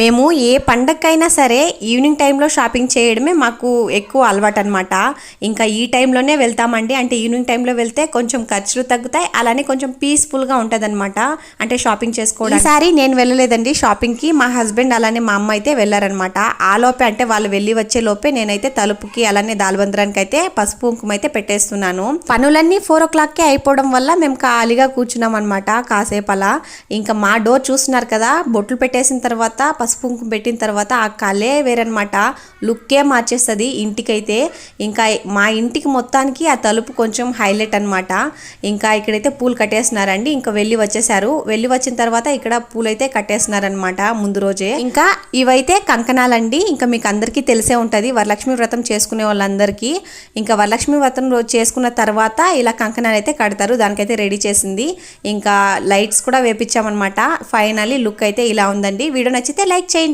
మేము ఏ పండగకైనా సరే ఈవినింగ్ టైంలో షాపింగ్ చేయడమే మాకు ఎక్కువ అలవాటు అనమాట ఇంకా ఈ టైంలోనే వెళ్తామండి. అంటే ఈవినింగ్ టైంలో వెళ్తే కొంచెం ఖర్చులు తగ్గుతాయి. అలానే కొంచెం పీస్ఫుల్గా ఉంటుంది అనమాట అంటే షాపింగ్ చేసుకోవడం ఈసారి నేను వెళ్ళలేదండి షాపింగ్కి. మా హస్బెండ్ అలానే మా అమ్మ అయితే వెళ్ళారనమాట ఆ లోపే అంటే వాళ్ళు వెళ్ళి వచ్చే లోపే నేనైతే తలుపుకి అలానే దాల్బంద్రానికి అయితే పసుపు కుంకుమ అయితే పెట్టేస్తున్నాను. పనులన్నీ ఫోర్ ఓ క్లాక్కే అయిపోవడం వల్ల మేము ఖాళీగా కూర్చున్నాం అనమాట కాసేపు అలా ఇంకా మా డోర్ చూస్తున్నారు కదా బొట్లు పెట్టేసిన తర్వాత పసుపు కుంకుమ పెట్టిన తర్వాత ఆ కలే వేరనమాట లుక్కే మార్చేస్తుంది. ఇంటికైతే ఇంకా మా ఇంటికి మొత్తానికి ఆ తలుపు కొంచెం హైలైట్ అనమాట ఇంకా ఇక్కడైతే పూలు కట్టేస్తున్నారండి. ఇంకా వెళ్ళి వచ్చేసారు. వెళ్ళి వచ్చిన తర్వాత ఇక్కడ పూలైతే కట్టేస్తున్నారనమాట ముందు రోజే. ఇంకా ఇవైతే కంకణాలండి. ఇంకా మీకు అందరికీ తెలిసే ఉంటుంది. వరలక్ష్మి వ్రతం చేసుకునే వాళ్ళందరికీ. ఇంకా వరలక్ష్మి వ్రతం రోజు చేసుకున్న తర్వాత ఇలా కంకణాలు అయితే కడతారు. దానికైతే రెడీ చేసింది. ఇంకా లైట్స్ కూడా వేపించామన్నమాట ఫైనల్లీ లుక్ అయితే ఇలా ఉందండి. వీడియో నచ్చితే లైక్ చేయండి